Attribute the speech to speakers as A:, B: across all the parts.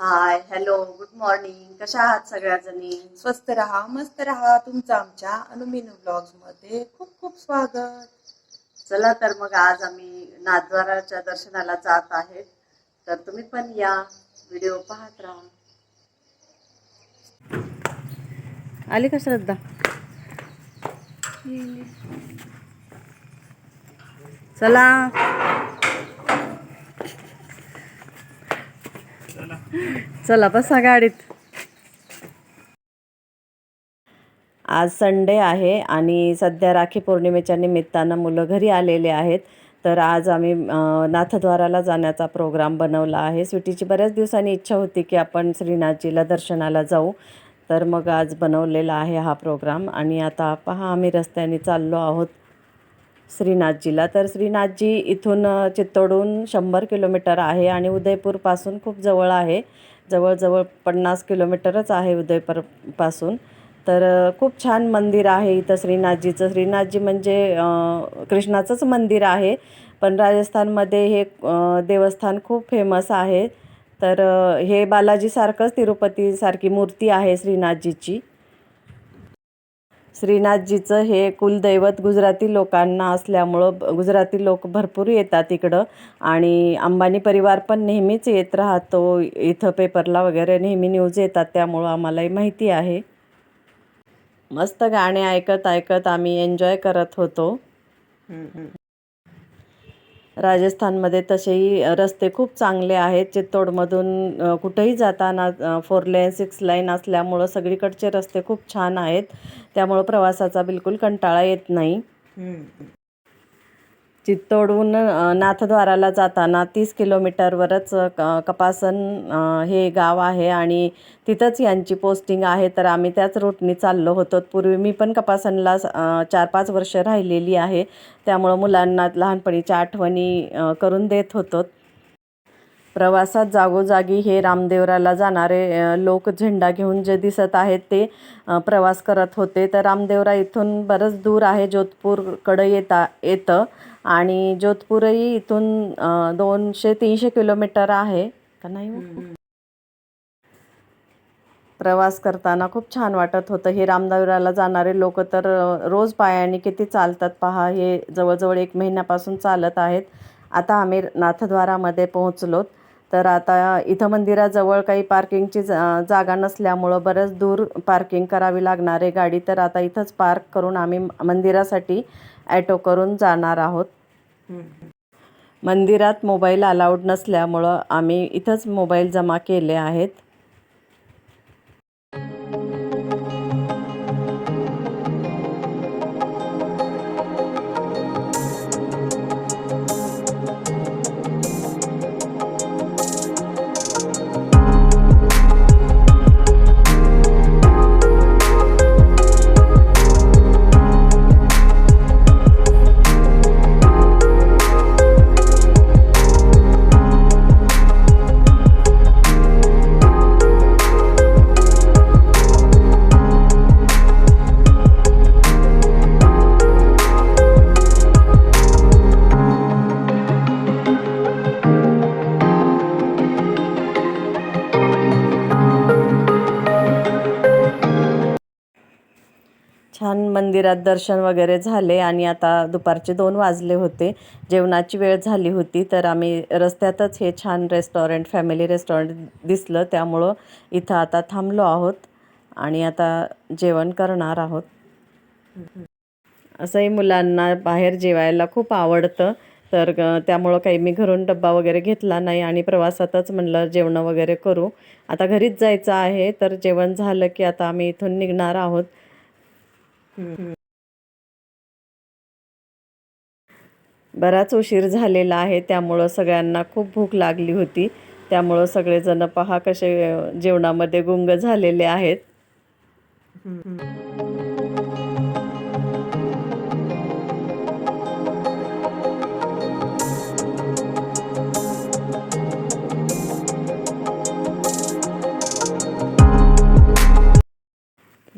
A: Hi hello good morning कशा आहात सगळ्याजणी?
B: स्वस्त रहा मस्त रहा. तुमचं आमच्या अनुमिनू ब्लॉग्समध्ये खूप खूप स्वागत.
A: चला तर मग आज आम्ही नाथद्वाराच्या दर्शनाला जात आहेत. तर तुम्ही पण या व्हिडिओ पाहत राहा. आली का श्रद्धा? चला. चला बसा गाडीत. आज संडे आहे आणि सध्या राखी पौर्णिमेच्या निमित्तानं मुलं घरी आलेले आहेत. तर आज आम्ही नाथद्वाराला जाण्याचा प्रोग्राम बनवला आहे. स्वीटीची बऱ्याच दिवसांनी इच्छा होती की आपण श्रीनाथजीला दर्शनाला जाऊ. तर मग आज बनवलेला आहे हा प्रोग्राम. आणि आता पहा आम्ही रस्त्याने चाललो आहोत श्रीनाथजीला. तर श्रीनाथजी इथून चित्तोडून शंभर किलोमीटर आहे आणि उदयपूरपासून खूप जवळ आहे. जवळजवळ पन्नास किलोमीटरच आहे उदयपूरपासून. तर खूप छान मंदिर आहे इथं श्रीनाथजीचं. श्रीनाथजी म्हणजे कृष्णाचंच मंदिर आहे. पण राजस्थानमध्ये हे देवस्थान खूप फेमस आहे. तर हे बालाजीसारखंच तिरुपतीसारखी मूर्ती आहे श्रीनाथजीची. श्रीनाथजीचं हे कुलदैवत गुजराती लोकांना असल्यामुळं गुजराती लोक भरपूर येतात इकडं. आणि अंबानी परिवार पण नेहमीच येत राहतो. इथं पेपरला वगैरे नेहमी न्यूज येतात त्यामुळं आम्हालाही माहिती आहे. मस्त गाणे ऐकत ऐकत आम्ही एन्जॉय करत होतो. राजस्थानमध्ये तसेही रस्ते खूप चांगले आहेत. चित्तोडमधून कुठेही जाताना फोर लेन सिक्स लाईन असल्यामुळं सगळीकडचे रस्ते खूप छान आहेत. त्यामुळं प्रवासाचा बिलकुल कंटाळा येत नाही. चित्तोडहून नाथद्वाराला जाताना तीस किलोमीटरवरच क कपासन हे गाव आहे आणि तिथंच यांची पोस्टिंग आहे. तर आम्ही त्याच रूटनी चाललो होतो. पूर्वी मी पण कपासनला चार पाच वर्ष राहिलेली आहे. त्यामुळं मुलांना लहानपणीच्या आठवणी करून देत होतो. प्रवासात जागोजागी हे रामदेवराला जाणारे लोक झेंडा घेऊन जे दिसत आहेत ते प्रवास करत होते. तर रामदेवरा इथून बरंच दूर आहे जोधपूरकडं येता येतं. आणि जोधपूरही इथून दोनशे तीनशे किलोमीटर आहे. का नाही हो? प्रवास करताना खूप छान वाटत होतं. हे रामदेवराला जाणारे लोक तर रोज पायाने किती चालतात पहा. हे जवळजवळ एक महिन्यापासून चालत आहेत. आता आम्ही नाथद्वारामध्ये पोहोचलोत. तर आता इथं मंदिराजवळ काही पार्किंगची जा जागा नसल्यामुळं बरंच दूर पार्किंग करावी लागणार आहे गाडी तर आता इथंच पार्क करून आम्ही मंदिरासाठी ॲटो करून जाणार आहोत. मंदिरात मोबाईल अलाउड नसल्यामुळं आम्ही इथंच मोबाईल जमा केले आहेत. छान मंदिरात दर्शन वगैरे झाले आणि आता दुपारचे दोन वाजले होते. जेवणाची वेळ झाली होती तर आम्ही रस्त्यातच हे छान रेस्टॉरंट फॅमिली रेस्टॉरंट दिसलं. त्यामुळं इथं आता थांबलो आहोत आणि आता जेवण करणार आहोत. असंही मुलांना बाहेर जेवायला खूप आवडतं तर त्यामुळं काही मी घरून डब्बा वगैरे घेतला नाही आणि प्रवासातच म्हणलं जेवणं वगैरे करू. आता घरीच जायचं आहे तर जेवण झालं की आता आम्ही इथून निघणार आहोत. बराच उशीर झालेला आहे त्यामुळं सगळ्यांना खूप भूक लागली होती. त्यामुळं सगळेजण पहा कसे जेवणामध्ये गुंग झालेले आहेत.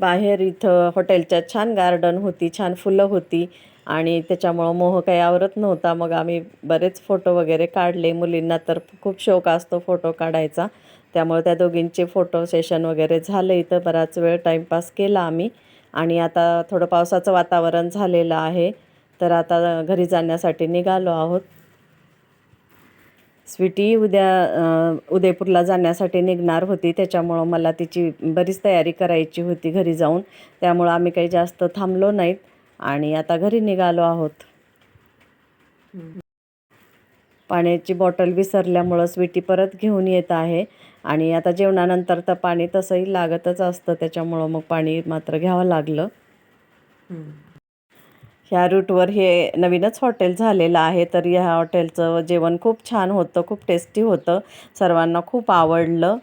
A: बाहेर इथं हॉटेलच्या छान गार्डन होती छान फुलं होती आणि त्याच्यामुळं मोह काही आवरत नव्हता. मग आम्ही बरेच फोटो वगैरे काढले. मुलींना तर खूप शौक असतो फोटो काढायचा. त्यामुळे त्या दोघींचे फोटो सेशन वगैरे झालं. इथं बराच वेळ टाईमपास केला आम्ही. आणि आता थोडं पावसाचं वातावरण झालेलं आहे. तर आता घरी जाण्यासाठी निघालो आहोत. स्वीटी उद्या उदयपूरला जाण्यासाठी निघणार होती. त्याच्यामुळं मला तिची बरीच तयारी करायची होती घरी जाऊन. त्यामुळं आम्ही काही जास्त थांबलो नाहीत आणि आता घरी निघालो आहोत. पाण्याची बॉटल विसरल्यामुळं स्वीटी परत घेऊन येत आहे आणि आता जेवणानंतर तर पाणी तसंही लागतच असतं. त्याच्यामुळं मग पाणी मात्र घ्यावं लागलं. ह्या रूटवर हे नवीनच हॉटेल झालेलं आहे. तर ह्या हॉटेलचं जेवण खूप छान होतं खूप टेस्टी होतं. सर्वांना खूप आवडलं.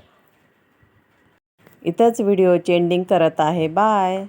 A: इथंच व्हिडिओची एंडिंग करत आहे. बाय.